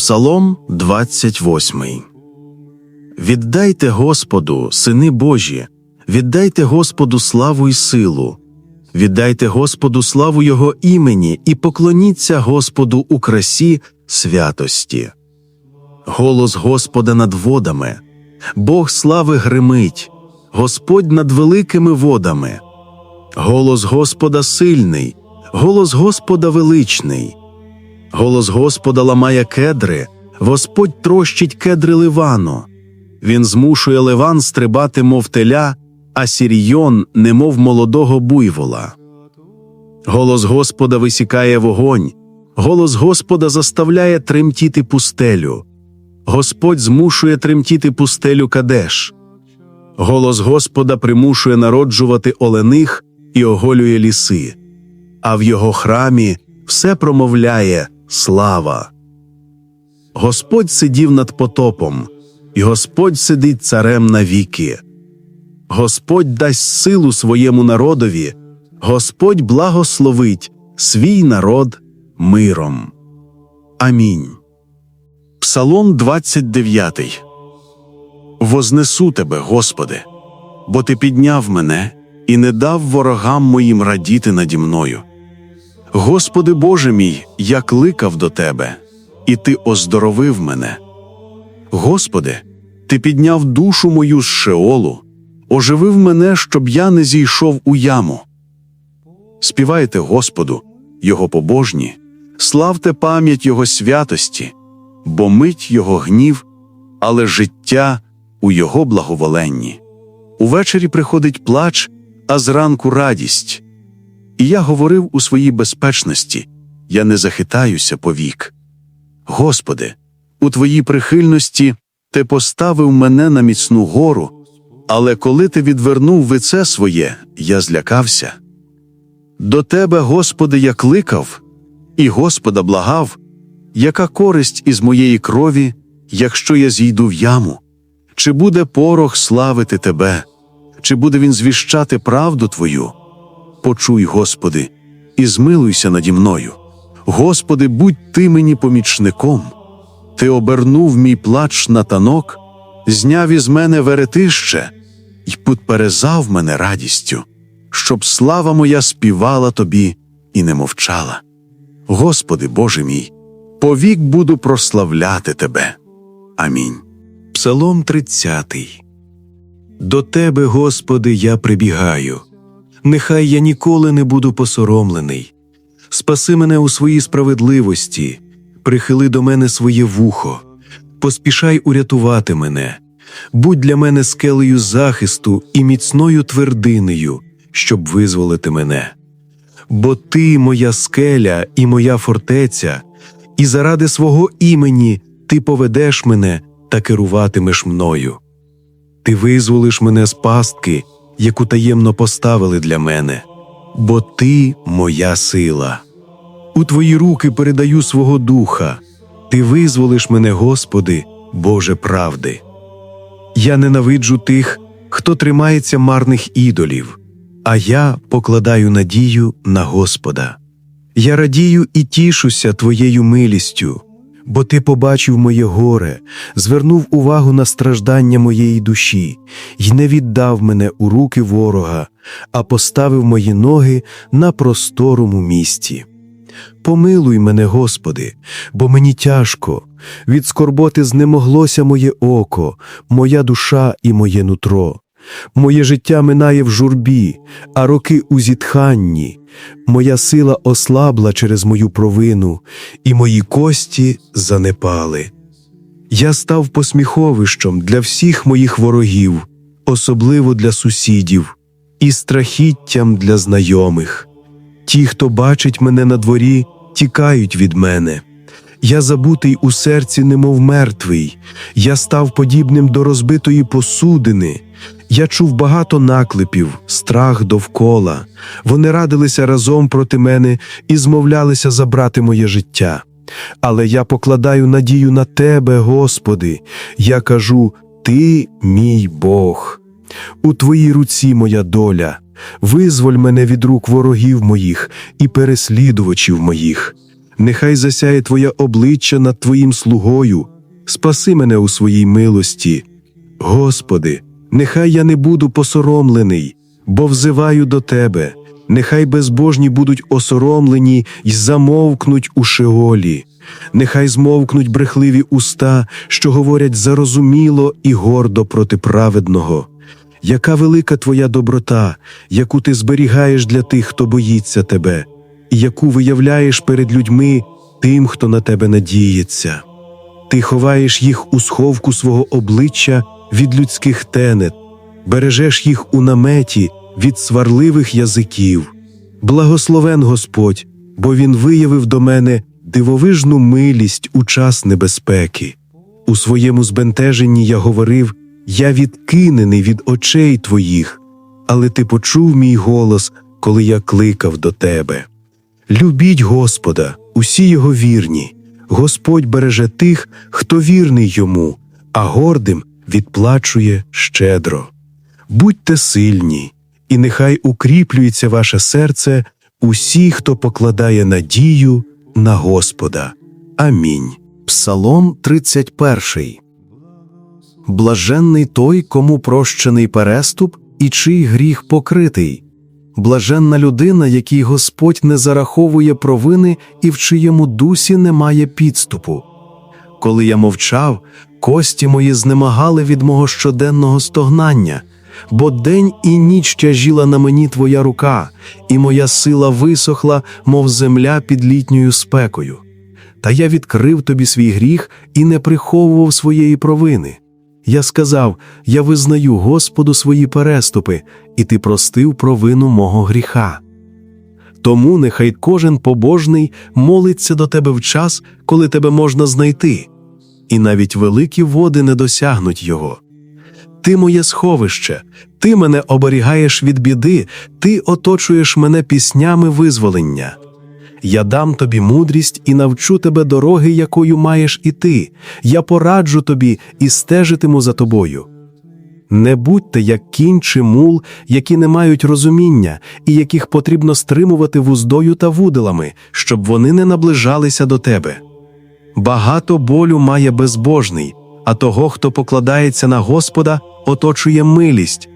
Псалом 28 Віддайте Господу, сини Божі, віддайте Господу славу й силу, віддайте Господу славу Його імені і поклоніться Господу у красі святості. Голос Господа над водами, Бог слави гримить, Господь над великими водами. Голос Господа сильний, голос Господа величний. Голос Господа ламає кедри, Господь трощить кедри Ливану. Він змушує Ливан стрибати, мов теля, а Сірійон, немов молодого буйвола. Голос Господа висікає вогонь, голос Господа заставляє тремтіти пустелю. Господь змушує тремтіти пустелю Кадеш. Голос Господа примушує народжувати олених і оголює ліси, а в його храмі все промовляє слава. Господь сидів над потопом, і Господь сидить царем навіки. Господь дасть силу своєму народові, Господь благословить свій народ миром. Амінь. Псалом 29 Вознесу тебе, Господи, бо Ти підняв мене і не дав ворогам моїм радіти наді мною. Господи Боже мій, я кликав до Тебе, і Ти оздоровив мене. Господи, Ти підняв душу мою з шеолу, оживив мене, щоб я не зійшов у яму. Співайте Господу, Його побожні, славте пам'ять Його святості, бо мить Його гнів, але життя у Його благоволенні. Увечері приходить плач, а зранку радість. І я говорив у своїй безпечності я не захитаюся повік. Господи, у Твоїй прихильності Ти поставив мене на міцну гору, але коли ти відвернув лице своє, я злякався. До Тебе, Господи, я кликав, і Господа благав, яка користь із моєї крові, якщо я зійду в яму? Чи буде порох славити Тебе, чи буде він звіщати правду Твою? Почуй, Господи, і змилуйся наді мною. Господи, будь ти мені помічником. Ти обернув мій плач на танок, зняв із мене веретище й підперезав мене радістю, щоб слава моя співала тобі і не мовчала. Господи, Боже мій, повік буду прославляти Тебе. Амінь. Псалом 30 До Тебе, Господи, я прибігаю. Нехай я ніколи не буду посоромлений. Спаси мене у своїй справедливості, прихили до мене своє вухо, поспішай урятувати мене, будь для мене скелею захисту і міцною твердинею, щоб визволити мене. Бо ти моя скеля і моя фортеця, і заради свого імені ти поведеш мене та керуватимеш мною. Ти визволиш мене з пастки, яку таємно поставили для мене, бо ти моя сила. У твої руки передаю свого духа, ти визволиш мене, Господи, Боже правди. Я ненавиджу тих, хто тримається марних ідолів, а я покладаю надію на Господа. Я радію і тішуся Твоєю милістю, бо Ти побачив моє горе, звернув увагу на страждання моєї душі й не віддав мене у руки ворога, а поставив мої ноги на просторому місці. Помилуй мене, Господи, бо мені тяжко, від скорботи знемоглося моє око, моя душа і моє нутро. Моє життя минає в журбі, а роки у зітханні. Моя сила ослабла через мою провину, і мої кості занепали. Я став посміховищем для всіх моїх ворогів, особливо для сусідів, і страхіттям для знайомих. Ті, хто бачить мене на дворі, тікають від мене. Я забутий у серці, немов мертвий, я став подібним до розбитої посудини. Я чув багато наклепів, страх довкола. Вони радилися разом проти мене і змовлялися забрати моє життя. Але я покладаю надію на Тебе, Господи. Я кажу: Ти мій Бог. У Твоїй руці моя доля. Визволь мене від рук ворогів моїх і переслідувачів моїх. нехай засяє Твоє обличчя над Твоїм слугою, спаси мене у своїй милості. Господи, нехай я не буду посоромлений, бо взиваю до Тебе, нехай безбожні будуть осоромлені й замовкнуть у шеолі, нехай змовкнуть брехливі уста, що говорять зарозуміло і гордо проти праведного. Яка велика Твоя доброта, яку ти зберігаєш для тих, хто боїться Тебе, і яку виявляєш перед людьми тим, хто на тебе надіється. Ти ховаєш їх у сховку свого обличчя від людських тенет, бережеш їх у наметі від сварливих язиків. Благословен Господь, бо Він виявив до мене дивовижну милість у час небезпеки. У своєму збентеженні я говорив Я відкинений від очей твоїх, але ти почув мій голос, коли я кликав до тебе. Любіть Господа, усі його вірні. Господь береже тих, хто вірний йому, а гордим відплачує щедро. Будьте сильні, і нехай укріплюється ваше серце усі, хто покладає надію на Господа. Амінь. Псалом 31. Блаженний той, кому прощений переступ і чий гріх покритий. Блаженна людина, якій Господь не зараховує провини і в чиєму дусі немає підступу. Коли я мовчав, кості мої знемагали від мого щоденного стогнання, бо день і ніч тяжіла на мені твоя рука, і моя сила висохла, мов земля під літньою спекою. Та я відкрив тобі свій гріх і не приховував своєї провини. Я сказав: Я визнаю Господу свої переступи, і ти простив провину мого гріха. Тому нехай кожен побожний молиться до тебе в час, коли тебе можна знайти, і навіть великі води не досягнуть його. Ти моє сховище, ти мене оберігаєш від біди, ти оточуєш мене піснями визволення. Я дам тобі мудрість і навчу тебе дороги, якою маєш іти. Я пораджу тобі і стежитиму за тобою. Не будьте як кінь чи мул, які не мають розуміння, і яких потрібно стримувати вуздою та вуделами, щоб вони не наближалися до тебе. Багато болю має безбожний, а того, хто покладається на Господа, оточує милість.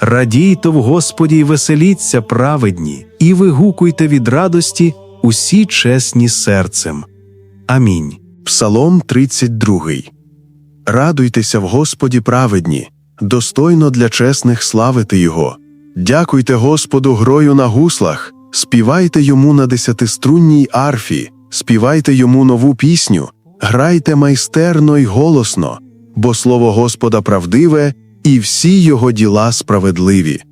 Радійте в Господі й веселіться, праведні, і вигукуйте від радості усі чесні серцем. Амінь. Псалом 32. Радуйтеся в Господі праведні, достойно для чесних славити Його. Дякуйте Господу грою на гуслах, співайте йому на десятиструнній арфі, співайте йому нову пісню, грайте майстерно й голосно, бо слово Господа правдиве, і всі його діла справедливі.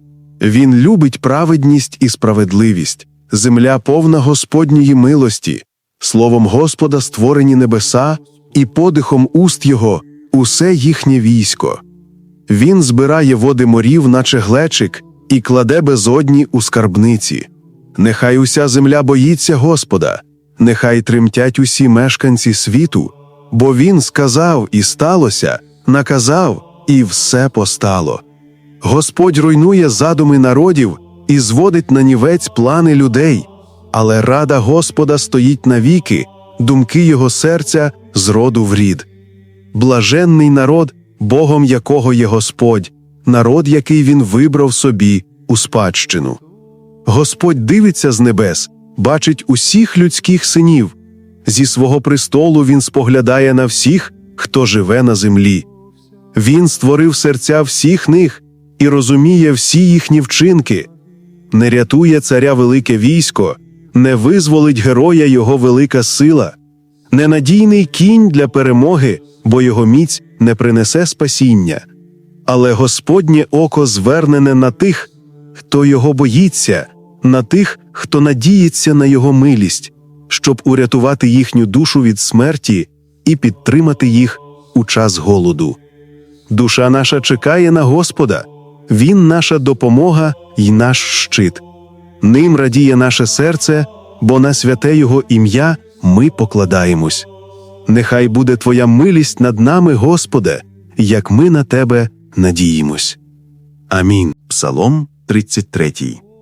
Він любить праведність і справедливість, земля повна Господньої милості, словом Господа створені небеса, і подихом уст Його усе їхнє військо. Він збирає води морів, наче глечик, і кладе безодні у скарбниці. Нехай уся земля боїться Господа, нехай тремтять усі мешканці світу, бо Він сказав і сталося, наказав, і все постало. Господь руйнує задуми народів і зводить на нівець плани людей, але рада Господа стоїть навіки, думки його серця з роду в рід. Блаженний народ, Богом якого є Господь, народ, який він вибрав собі у спадщину. Господь дивиться з небес, бачить усіх людських синів. Зі свого престолу він споглядає на всіх, хто живе на землі. Він створив серця всіх них і розуміє всі їхні вчинки, не рятує царя велике військо, не визволить героя його велика сила, ненадійний кінь для перемоги, бо його міць не принесе спасіння. Але Господнє око звернене на тих, хто його боїться, на тих, хто надіється на його милість, щоб урятувати їхню душу від смерті і підтримати їх у час голоду. Душа наша чекає на Господа, Він наша допомога й наш щит. Ним радіє наше серце, бо на святе Його ім'я ми покладаємось. Нехай буде Твоя милість над нами, Господе, як ми на Тебе надіємось. Амінь. Псалом 33.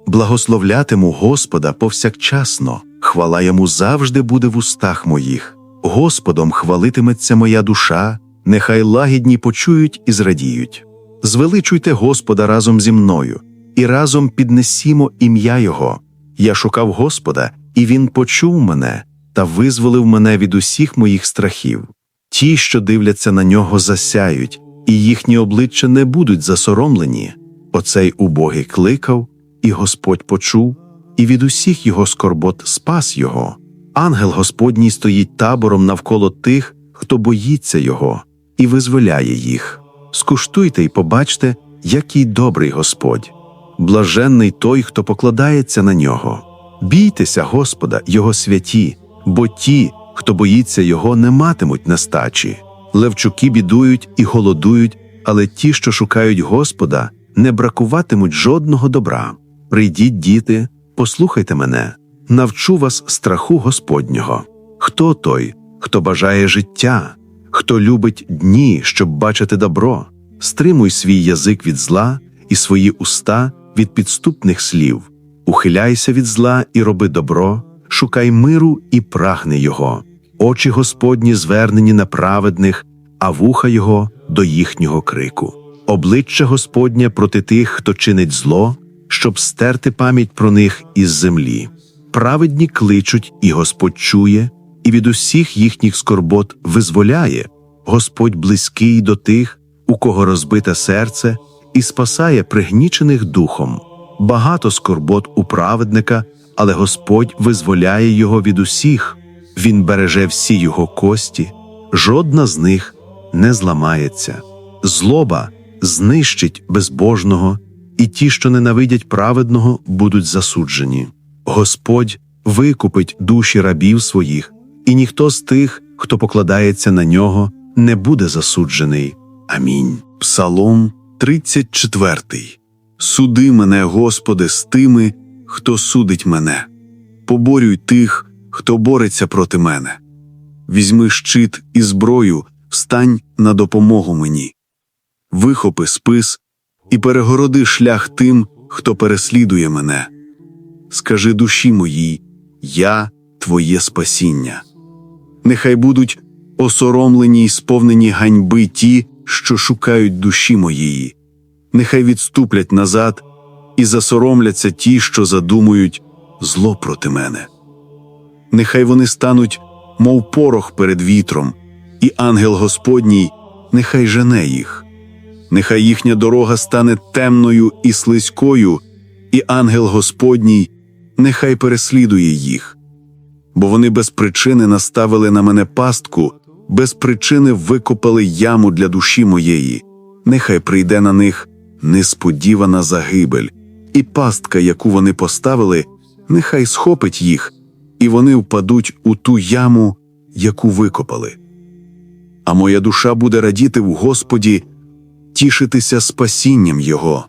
Благословлятиму Господа повсякчасно, хвала йому завжди буде в устах моїх. Господом хвалитиметься моя душа, нехай лагідні почують і зрадіють. Звеличуйте Господа разом зі мною, і разом піднесімо ім'я Його. Я шукав Господа, і Він почув мене та визволив мене від усіх моїх страхів. Ті, що дивляться на нього, засяють, і їхні обличчя не будуть засоромлені. Оцей убогий кликав, і Господь почув, і від усіх його скорбот спас його. Ангел Господній стоїть табором навколо тих, хто боїться його, і визволяє їх. Скуштуйте і побачте, який добрий Господь. Блаженний той, хто покладається на нього. Бійтеся Господа, Його святі, бо ті, хто боїться Його, не матимуть нестачі. Левчуки бідують і голодують, але ті, що шукають Господа, не бракуватимуть жодного добра. Прийдіть, діти, послухайте мене, навчу вас страху Господнього. Хто той, хто бажає життя, хто любить дні, щоб бачити добро, стримуй свій язик від зла і свої уста від підступних слів, ухиляйся від зла і роби добро, шукай миру і прагни його. Очі Господні звернені на праведних, а вуха його до їхнього крику. Обличчя Господнє проти тих, хто чинить зло, щоб стерти пам'ять про них із землі. Праведні кличуть, і Господь чує, і від усіх їхніх скорбот визволяє. Господь близький до тих, у кого розбите серце, і спасає пригнічених духом. Багато скорбот у праведника, але Господь визволяє його від усіх. Він береже всі його кості, жодна з них не зламається. Злоба знищить безбожного, і ті, що ненавидять праведного, будуть засуджені. Господь викупить душі рабів своїх, і ніхто з тих, хто покладається на нього, не буде засуджений. Амінь. Псалом 34. Суди мене, Господи, з тими, хто судить мене. Поборюй тих, хто бореться проти мене. Візьми щит і зброю, встань на допомогу мені. Вихопи спис і перегороди шлях тим, хто переслідує мене. Скажи душі моїй, я Твоє спасіння. Нехай будуть осоромлені й сповнені ганьби ті, що шукають душі моєї. Нехай відступлять назад і засоромляться ті, що задумують зло проти мене. Нехай вони стануть, мов порох перед вітром, і ангел Господній нехай жене їх. Нехай їхня дорога стане темною і слизькою, і ангел Господній нехай переслідує їх. Бо вони без причини наставили на мене пастку, без причини викопали яму для душі моєї. Нехай прийде на них несподівана загибель, і пастка, яку вони поставили, нехай схопить їх, і вони впадуть у ту яму, яку викопали. А моя душа буде радіти в Господі, тішитися спасінням Його.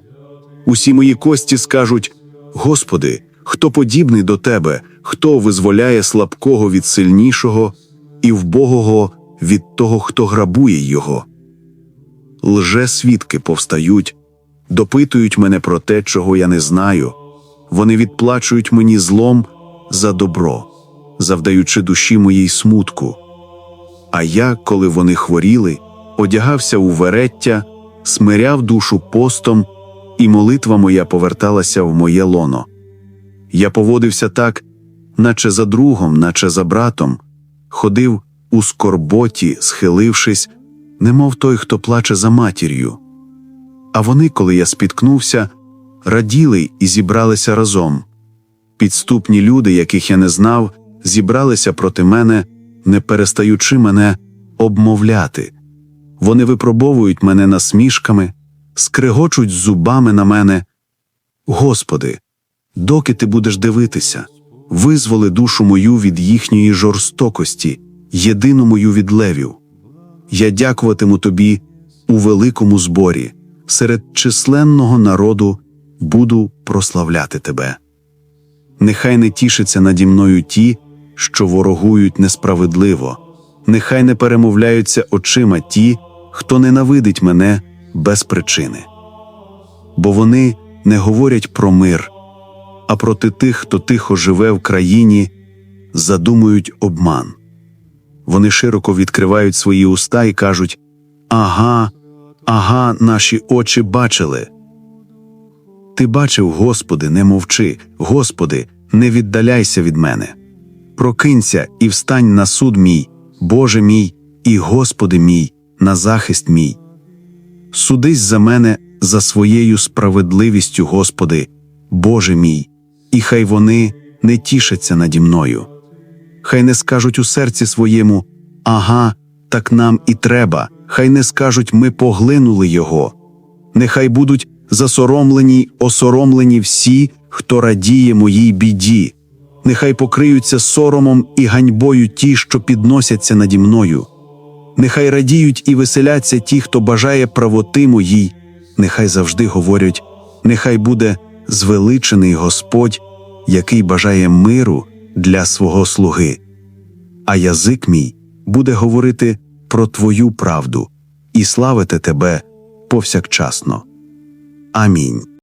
Усі мої кості скажуть: Господи, хто подібний до Тебе, хто визволяє слабкого від сильнішого і вбогого від того, хто грабує його. Лже свідки повстають, допитують мене про те, чого я не знаю. Вони відплачують мені злом за добро, завдаючи душі моїй смутку. А я, коли вони хворіли, одягався у вереття, смиряв душу постом, і молитва моя поверталася в моє лоно. Я поводився так, наче за другом, наче за братом, ходив у скорботі, схилившись, немов той, хто плаче за матір'ю. А вони, коли я спіткнувся, раділи і зібралися разом. Підступні люди, яких я не знав, зібралися проти мене, не перестаючи мене обмовляти. Вони випробовують мене насмішками, скрегочуть зубами на мене. Господи, доки ти будеш дивитися, визволи душу мою від їхньої жорстокості, єдину мою від левів. Я дякуватиму тобі у великому зборі, серед численного народу буду прославляти тебе. Нехай не тішаться наді мною ті, що ворогують несправедливо, нехай не перемовляються очима ті, хто ненавидить мене без причини. Бо вони не говорять про мир, а проти тих, хто тихо живе в країні, задумують обман. Вони широко відкривають свої уста і кажуть Ага, ага, наші очі бачили. Ти бачив, Господи, не мовчи, Господи, не віддаляйся від мене. Прокинься і встань на суд мій, Боже мій і Господи мій, на захист мій. Судись за мене за своєю справедливістю, Господи, Боже мій, і хай вони не тішаться наді мною. Хай не скажуть у серці своєму Ага, так нам і треба, хай не скажуть ми поглинули його. Нехай будуть засоромлені осоромлені всі, хто радіє моїй біді. Нехай покриються соромом і ганьбою ті, що підносяться наді мною. Нехай радіють і веселяться ті, хто бажає правоти моїй, нехай завжди говорять, нехай буде звеличений Господь, який бажає миру для свого слуги. А язик мій буде говорити про Твою правду і славити Тебе повсякчасно. Амінь.